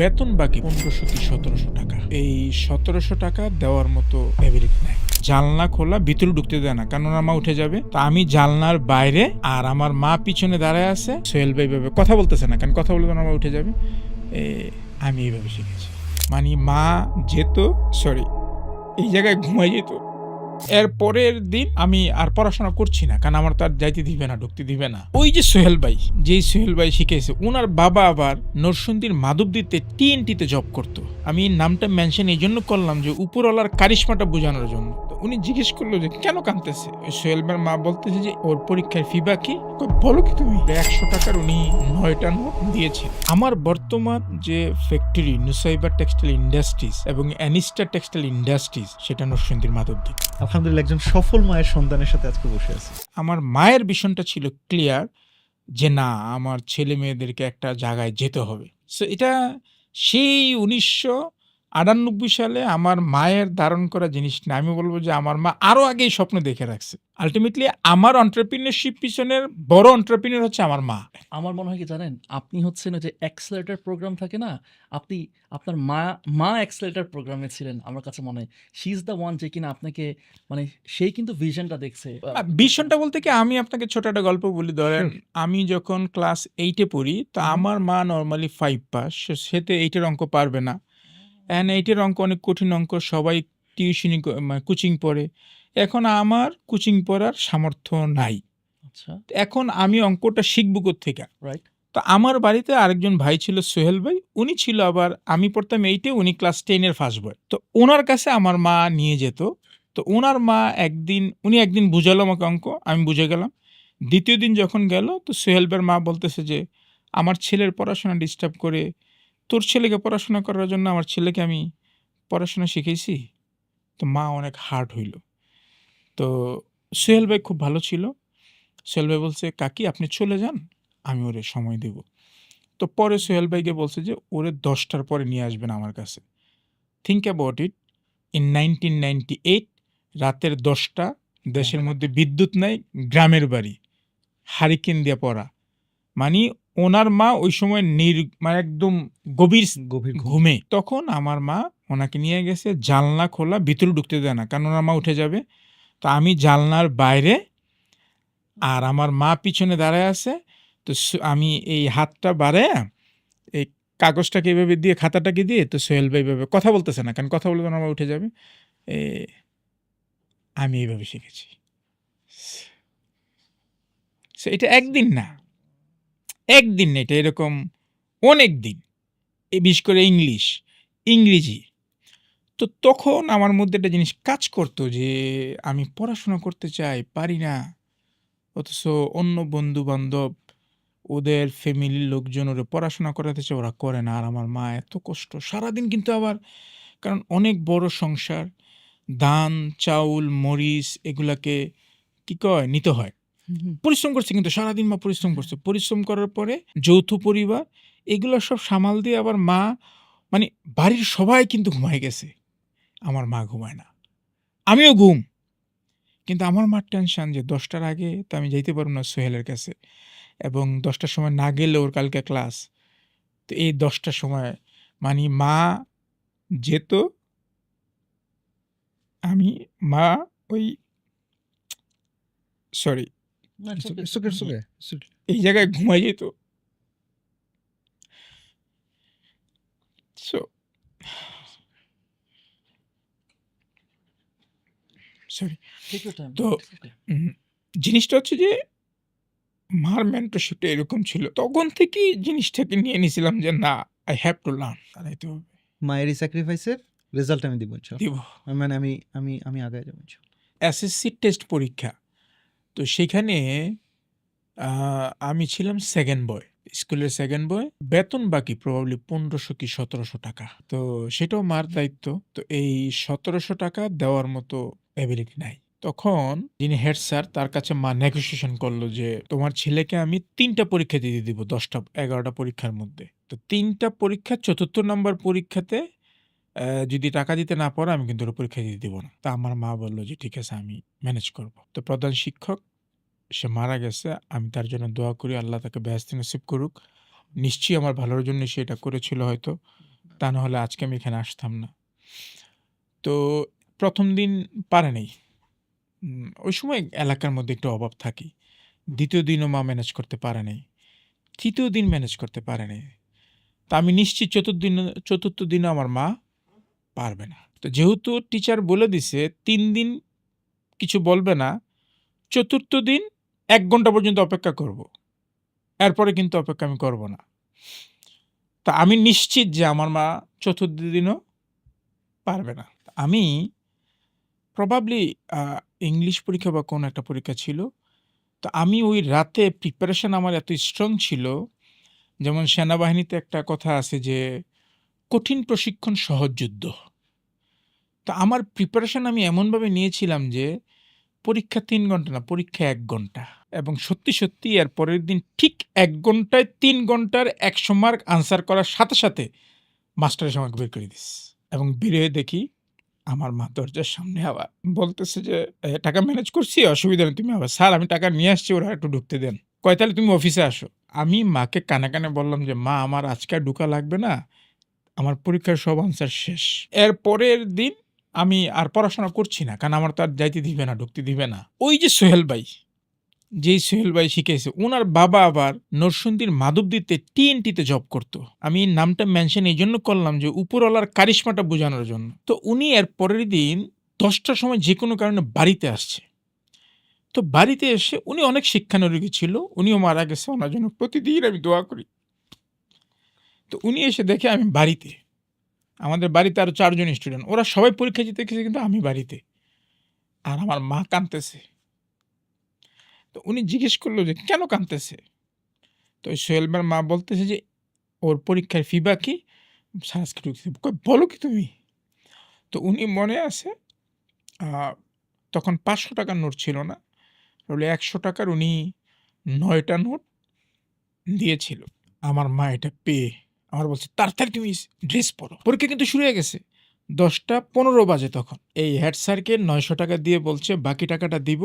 বেতন বাকি পনেরোশো কি সতেরোশো টাকা। এই সতেরোশো টাকা দেওয়ার মতো অ্যাবিলিটি নাই। জানলা খোলা, ভিতরে ঢুকতে দেয় না, কারণ মা উঠে যাবে। তো আমি জানলার বাইরে আর আমার মা পিছনে দাঁড়ায় আছে। সোহেল ভাই ভাবে কথা বলতেছে না, কারণ কথা বলতে মা উঠে যাবে। আমি এইভাবে শিখেছি। মানে মা যেত সরি এই জায়গায় ঘুমাই যেত। এর পরের দিন আমি আর পড়াশোনা করছি না, কারণ আমার তো আর যাইতে দিবে না, ঢুকতে দিবে না। ওই যে সোহেল ভাই, যেই সোহেল ভাই শিখেছে ওনার বাবা আবার নরসিংদীর মাধবদীতে টিএনটিতে জব করতো। আমি নামটা মেনশন এই জন্য করলাম যে উপরওয়ালার কারিশমাটা বোঝানোর জন্য। উনি জিজ্ঞেস করল যে, কেন কাঁদতেছে? সোহেল ভাইয়ের মা বলতেছে যে, ওর পরীক্ষার ফি বাকি। বলো কি তুমি? একশো টাকার উনি নয়টা নোট দিয়েছে আমার বর্তমান যে ফ্যাক্টরি নুসাইবার টেক্সটাইল ইন্ডাস্ট্রিজ এবং অ্যানিস্টার টেক্সটাইল ইন্ডাস্ট্রিজ সেটা নরসিংদীর মাধবদী আলহামদুলিল্লাহ একজন সফল মায়ের সন্তানের সাথে আজকে বসে আছি। আমার মায়ের ভীষণটা ছিল ক্লিয়ার যে না, আমার ছেলে মেয়েদেরকে একটা জায়গায় যেতে হবে। সো এটা সেই উনিশশো আটানব্বই সালে আমার মায়ের ধারণ করা জিনিস না আমি বলব যে আমার মা আরও আগেই স্বপ্ন দেখে রাখছে। আলটিমেটলি আমার অন্টারপ্রিনারশিপ পিছনের বড় অন্টারপ্রিনার হচ্ছে আমার মা। আমার মনে হয় কি জানেন? আপনি হচ্ছেন যে অ্যাক্সেলেটার প্রোগ্রাম থাকে না? আপনি আপনার মা মা অ্যাক্সেলেটার প্রোগ্রামে ছিলেন আমার কাছে মনে হয়। শি ইজ দ্য ওয়ান যে কিনা আপনাকে মানে সেই কিন্তু ভিশনটা দেখছে। ভীষণটা বলতে কি আমি আপনাকে ছোট একটা গল্প বলি ধরেন আমি যখন ক্লাস এইটে পড়ি তো আমার মা নর্মালি ফাইভ পাস সেতে এইটের অঙ্ক পারবে না। অ্যান্ড এইটের অঙ্ক অনেক কঠিন অঙ্ক সবাই টিউশনি কোচিং পড়ে। এখন আমার কোচিং পড়ার সামর্থ্য নাই। আচ্ছা। এখন আমি অঙ্কটা শিখব থেকে রাইট তো আমার বাড়িতে আরেকজন ভাই ছিল সোহেল ভাই উনি ছিল আবার আমি পড়তাম এইটে উনি ক্লাস টেনের ফার্স্ট বয় তো ওনার কাছে আমার মা নিয়ে যেত। তো ওনার মা একদিন উনি একদিন বুঝালো আমাকে অঙ্ক আমি বুঝে গেলাম। দ্বিতীয় দিন যখন গেল তো সোহেল ভাইয়ের মা বলতেছে যে আমার ছেলের পড়াশোনা ডিস্টার্ব করে তোর ছেলেকে পড়াশোনা করার জন্য আমার ছেলেকে আমি পড়াশোনা শিখেছি তো মা অনেক হার্ড হইল। তো সোহেল ভাই খুব ভালো ছিল। সোহেল ভাই বলছে কাকি আপনি চলে যান আমি ওরে সময় দেব। তো পরে সোহেল ভাইকে বলছে যে ওরে দশটার পরে নিয়ে আসবেন আমার কাছে। Think about it in nineteen ninety eight রাতের দশটা দেশের মধ্যে বিদ্যুৎ নাই গ্রামের বাড়ি হারিকেন দিয়ে পড়া। মানে ওনার মা ওই সময় নির মানে একদম গভীর গভীর ঘুমে। তখন আমার মা ওনাকে নিয়ে গেছে জানলা খোলা ভিতরে ঢুকতে দেয় না কারণ ওনার মা উঠে যাবে। তো আমি জানলার বাইরে আর আমার মা পিছনে দাঁড়ায় আছে। তো আমি এই হাতটা বাড়ে এই কাগজটাকে এভাবে দিয়ে খাতাটাকে দিয়ে তো সোহেল ভাই এভাবে কথা বলতেছে না কারণ কথা বলতে ওনার মা উঠে যাবে। এ, আমি এইভাবে শিখেছি। এটা একদিন না। একদিন না এটা এরকম অনেক দিন বিশেষ করে ইংলিশ, ইংরেজি। তো তখন আমার মধ্যে একটা জিনিস কাজ করতো যে, আমি পড়াশোনা করতে চাই, পারি না। অথচ অন্য বন্ধু বান্ধব ওদের ফ্যামিলির লোকজন ওরা পড়াশোনা করাতে চায়, ওরা করে না। আর আমার মা এত কষ্ট। সারাদিন কিন্তু আবার, কারণ অনেক বড় সংসার, ধান, চাউল, মরিচ, এগুলাকে কি কয়? নিতে হয়। পরিশ্রম করছে, কিন্তু সারাদিন মা পরিশ্রম করছে। পরিশ্রম করার পরে যৌথ পরিবার, এগুলো সব সামাল দিয়ে আবার মা মানে বাড়ির সবাই কিন্তু ঘুমায় গেছে। আমার মা ঘুমায় না। আমিও ঘুম। কিন্তু আমার মার টেনশন যে দশটার আগে তো আমি যাইতে পারব না সোহেলের কাছে এবং দশটার সময় না গেলে ওর কালকে ক্লাস তো এই দশটার সময় মানে মা যেত, আমি মা ওই সরি এই জায়গায় ঘুমাই যেত। সো সরি তো- জিনিসটা হচ্ছে যে মার মেন্টরশিপটা এরকম ছিল। তখন থেকেই জিনিসটাকে নিয়ে নিয়েছিলাম যে না আই হ্যাভ টু লার্ন তারাইতে হবে। মায়ের এই স্যাক্রিফাইসের রেজাল্ট আমি দিব দিব। মানে আমি আমি আমি আগায় যাব। এসএসসি টেস্ট পরীক্ষা। তো সেখানে আমি ছিলাম সেকেন্ড বয় স্কুলের সেকেন্ড বয় বেতন বাকি প্রবাবলি পনেরোশো কি সতেরোশো টাকা। তো সেটাও মার দায়িত্ব। তো এই সতেরোশো টাকা দেওয়ার মতো অ্যাবিলিটি নাই। তখন যিনি হেড স্যার তার কাছে মা নেগোসিয়েশন করল যে, তোমার ছেলেকে আমি তিনটা পরীক্ষা দিয়ে দিব, দশটা, এগারোটা পরীক্ষার মধ্যে। তো তিনটা পরীক্ষা, চতুর্থ নম্বর পরীক্ষাতে যদি টাকা দিতে না পারো, আমি কিন্তু পরীক্ষা দিতে দিব না। তা আমার মা বলল যে, ঠিক আছে, আমি ম্যানেজ করব। তো প্রধান শিক্ষক সে মারা গেছে, আমি তার জন্য দোয়া করি, আল্লাহ তাকে ব্যস্ত নসিব করুক। নিশ্চয়ই আমার ভালোর জন্য সে এটা করেছিল হয়তো, তা নাহলে আজকে আমি এখানে আসতাম না। তো প্রথম দিন পারে নাই। ওই সময় এলাকার মধ্যে একটু অভাব থাকে। দ্বিতীয় দিনও মা ম্যানেজ করতে পারে নাই। তৃতীয় দিন ম্যানেজ করতে পারে নাই। তা আমি নিশ্চিত চতুর্থ দিন, চতুর্থ দিনও আমার মা পারবে না। তো যেহেতু টিচার বলে দিছে, তিন দিন কিছু বলবে না, চতুর্থ দিন এক ঘণ্টা পর্যন্ত অপেক্ষা করব। এরপরে কিন্তু অপেক্ষা আমি করব না। তা আমি নিশ্চিত যে আমার মা চতুর্থ দিনও পারবে না। আমি প্রবাবলি ইংলিশ পরীক্ষা বা কোনো একটা পরীক্ষা ছিল। তো আমি ওই রাতে প্রিপারেশন আমার এত স্ট্রং ছিল। যেমন সেনাবাহিনীতে একটা কথা আছে যে, কঠিন প্রশিক্ষণ সহজ যুদ্ধ। তো আমার প্রিপারেশন আমি এমনভাবে নিয়েছিলাম যে, পরীক্ষা তিন ঘণ্টা না, পরীক্ষা এক ঘণ্টা। এবং সত্যি সত্যি এর পরের দিন ঠিক এক ঘন্টায় তিন ঘণ্টার একশো মার্ক আনসার করার সাথে সাথে মাস্টারের সময় বের করে দিস। এবং বেরিয়ে দেখি আমার মা দরজার সামনে আবার বলতেছে যে টাকা ম্যানেজ করছি? অসুবিধা নেই, তুমি আবার, স্যার, আমি টাকা নিয়ে আসছি, ওরা একটু ঢুকতে দেন। কয়, তাহলে তুমি অফিসে আসো। আমি মাকে কানে কানে বললাম যে, মা, আমার আজকে ঢুকা লাগবে না। আমার পরীক্ষার সব আনসার শেষ। এর পরের দিন আমি আর পড়াশোনা করছি না, কারণ আমার তো আর যাইতে দিবে না, ঢুকতে দিবে না। ওই যে সোহেল ভাই যেই সোহেল ভাই শিখেছে ওনার বাবা আবার নরসুন্দির মাধবদীতে টিএনটিতে জব করতো। আমি নামটা মেনশন এই জন্য করলাম যে উপরওয়ালার কারিশমাটা বোঝানোর জন্য। তো উনি এর পরের দিন দশটার সময় যে কোনো কারণে বাড়িতে আসছে। তো বাড়িতে এসে উনি অনেক শিক্ষানুরোগী ছিল, উনিও মারা গেছে, ওনার জন্য প্রতিদিন আমি দোয়া করি। তো উনি এসে দেখে আমি বাড়িতে। আমাদের বাড়িতে আরও চারজন স্টুডেন্ট ওরা সবাই পরীক্ষা দিতে গেছে, কিন্তু আমি বাড়িতে। আর আমার মা কাঁদতেছে। তো উনি জিজ্ঞেস করল যে, কেন কাঁদতেছে? তো ওই সোহেলবার মা বলতেছে যে, ওর পরীক্ষার ফি বাকি সংস্কৃত বলো কি তুমি? তো উনি মনে আছে তখন পাঁচশো টাকার নোট ছিল না বলে একশো টাকার উনি নয়টা নোট দিয়েছিল। আমার মা এটা পেয়ে, আমার বলছে, তাড়াতাড়ি তুমি ড্রেস পরো। পরীক্ষা কিন্তু শুরু হয়ে গেছে, দশটা পনেরো বাজে তখন। এই হেড স্যারকে নয়শো টাকা দিয়ে বলছে, বাকি টাকাটা দিব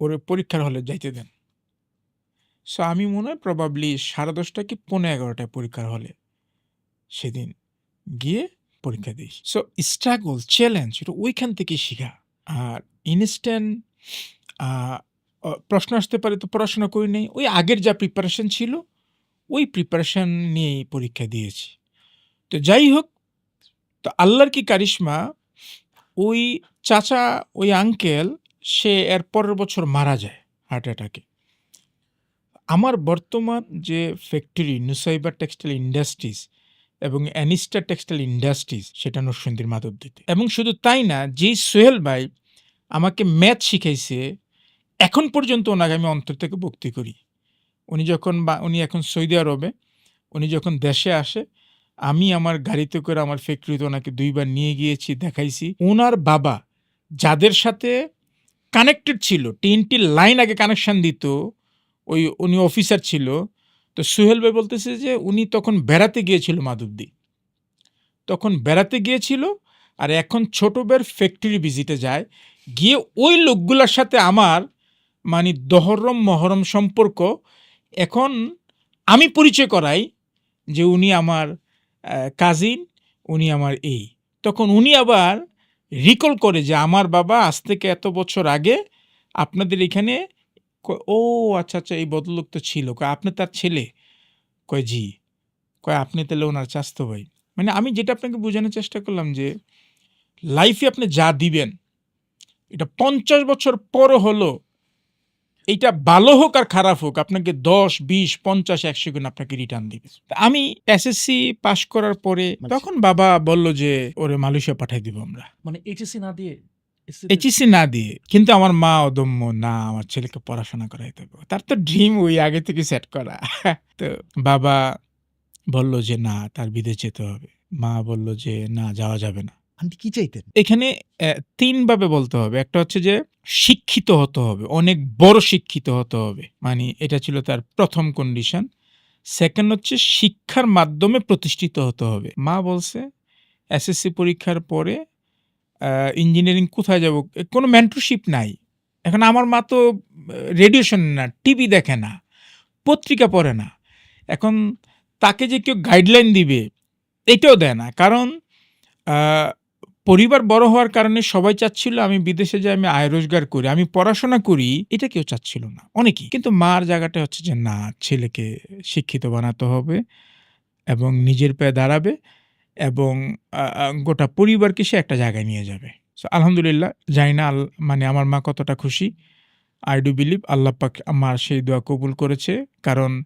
ওর পরীক্ষার হলে যাইতে দেন। সো আমি মনে হয় প্রবাবলি সাড়ে দশটা কি পনেরো এগারোটায় পরীক্ষার হলে সেদিন গিয়ে পরীক্ষা দিই। সো স্ট্রাগল চ্যালেঞ্জ এটা ওইখান থেকে শেখা। আর ইনস্ট্যান্ট প্রশ্ন আসতে পারে তো পড়াশোনা করি নেই, ওই আগের যা প্রিপারেশন ছিল, ওই প্রিপারেশন নিয়েই পরীক্ষা দিয়েছি। তো যাই হোক, তো আল্লাহর কি কারিশমা, ওই চাচা, ওই আঙ্কেল সে এর পরের বছর মারা যায় হার্ট অ্যাটাকে আমার বর্তমান যে ফ্যাক্টরি নুসাইবার টেক্সটাইল ইন্ডাস্ট্রিজ এবং অ্যানিস্টার টেক্সটাইল ইন্ডাস্ট্রিজ সেটা নরসিংদীর মাধবদীতে। এবং শুধু তাই না, যেই সোহেল ভাই আমাকে ম্যাথ শিখাইছে, এখন পর্যন্ত ওনাকে আমি অন্তর থেকে ভক্তি করি। উনি যখন বা, উনি এখন সৌদি আরবে, উনি যখন দেশে আসে, আমি আমার গাড়িতে করে আমার ফ্যাক্টরিতে ওনাকে দুইবার নিয়ে গিয়েছি, দেখাইছি। ওনার বাবা যাদের সাথে কানেক্টেড ছিল তিনটি লাইন আগে কানেকশান দিত, ওই উনি অফিসার ছিল। তো সুহেল ভাই বলতেছে যে উনি তখন বেড়াতে গিয়েছিল মাধবদী। তখন বেড়াতে গিয়েছিল আর এখন ছোট বের ফ্যাক্টরি ভিজিটে যায়। গিয়ে ওই লোকগুলোর সাথে আমার মানে দহরম মহরম সম্পর্ক, এখন আমি পরিচয় করাই যে উনি আমার কাজিন উনি আমার এই। তখন উনি আবার রিকল করে যে, আমার বাবা আজ থেকে এত বছর আগে আপনাদের এখানে ও আচ্ছা আচ্ছা এই বদলোক তো ছিল। কয়, আপনি তার ছেলে। কয়, জি। কয়, আপনি তাহলে ওনার চাস্তো ভাই। মানে আমি যেটা আপনাকে বোঝানোর চেষ্টা করলাম যে লাইফে আপনি যা দিবেন, এটা পঞ্চাশ বছর পরও হলো এইটা ভালো হোক আর খারাপ হোক আপনাকে দশ বিশ পঞ্চাশ একশো গুণ আপনাকে রিটার্ন দিবে আমি এসএসসি পাশ করার পরে তখন বাবা বলল যে ওরে মালয়েশিয়া পাঠাই দিব আমরা। মানে এইচএসসি না দিয়ে এইচএসসি না দিয়ে। কিন্তু আমার মা অদম্য না আমার ছেলেকে পড়াশোনা করাইতে হবে। তার তো ড্রিম ওই আগে থেকে সেট করা। তো বাবা বলল যে না তার বিদেশ যেতে হবে। মা বলল যে না যাওয়া যাবে না। আন্টি কি চাইতেন? এখানে তিনভাবে বলতে হবে। একটা হচ্ছে যে, শিক্ষিত হতে হবে, অনেক বড় শিক্ষিত হতে হবে। মানে এটা ছিল তার প্রথম কন্ডিশন সেকেন্ড হচ্ছে শিক্ষার মাধ্যমে প্রতিষ্ঠিত হতে হবে। মা বলছে এসএসসি পরীক্ষার পরে ইঞ্জিনিয়ারিং কোথায় যাব? কোনো মেন্টরশিপ নাই। এখন আমার মা তো রেডিও শোনে না টিভি দেখে না, পত্রিকা পড়ে না। এখন তাকে যে কেউ গাইডলাইন দিবে, এটাও দেয় না। কারণ পরিবার বড় হওয়ার কারণে সবাই চাচ্ছিল আমি বিদেশে যাই আমি আয় রোজগার করি। আমি পড়াশোনা করি এটা কেউ চাচ্ছিল না। অনেকেই। কিন্তু মার জায়গাটা হচ্ছে যে না ছেলেকে শিক্ষিত বানাতে হবে এবং নিজের পায়ে দাঁড়াবে এবং গোটা পরিবারকে সে একটা জায়গায় নিয়ে যাবে। সো আলহামদুলিল্লাহ জানি না আল মানে আমার মা কতটা খুশি। আই ডু believe আল্লাহ পাক আমার সেই দোয়া কবুল করেছে। কারণ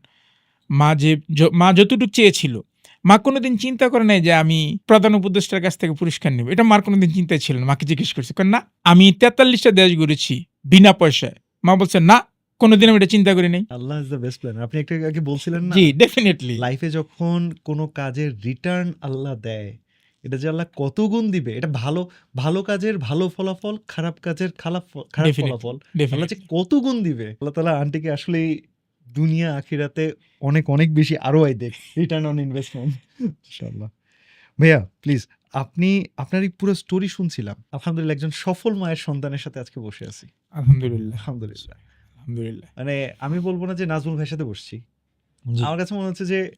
মা যে মা যতটুকু চেয়েছিল, মা কোনোদিন চিন্তা করে নাই যে আমি প্রধান উপদেষ্টার কাছ থেকে পুরস্কার নেব। এটা মার কোনোদিন চিন্তাই ছিল না। মাকে জিজ্ঞেস করছি। কয়, "না, আমি ৪৩ টা দেশ ঘুরেছি বিনা পয়সায়।" মা বলছে, "না, কোনোদিন আমি এটা চিন্তা করি নাই।" Allah is the best planner. আপনি একটু আগে বলছিলেন না? জি, ডেফিনিটলি। লাইফে যখন কোনো কাজের রিটার্ন আল্লাহ দেয়, এটা যে আল্লাহ কত গুণ দিবে, এটা ভালো ভালো কাজের ভালো ফলাফল, খারাপ কাজের খালাপ ফ খারাপ ফলাফল। আল্লাহ যে কত গুণ দিবে। আল্লাহ তাআলা আন্টিকে আসলেই দুনিয়া আখিরাতে অনেক, অনেক বেশি ROI দেক। Return on investment. মাশাআল্লাহ। ভাইয়া প্লিজ আপনি আপনার এই পুরো স্টোরি শুনছিলাম। আলহামদুলিল্লাহ একজন সফল মায়ের সন্তানের সাথে আজকে বসে আছি। আলহামদুলিল্লাহ, আলহামদুলিল্লাহ। আলহামদুলিল্লাহ। মানে আমি বলব না যে নাজমুল ভাইয়ের সাথে বসছি। আমার কাছে মনে হচ্ছে যে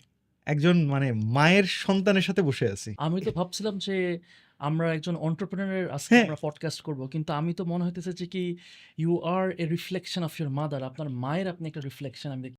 একজন মানে মায়ের সন্তানের সাথে বসে আছি। আমি তো ভাবছিলাম যে আমরা একজন অন্টারপ্রেনারের আজকে হ্যাঁ। আমরা পডকাস্ট করব। কিন্তু আমি তো মনে হইতেছে যে কি you are a reflection of your mother. আপনার মায়ের আপনি একটা রিফ্লেকশন আমি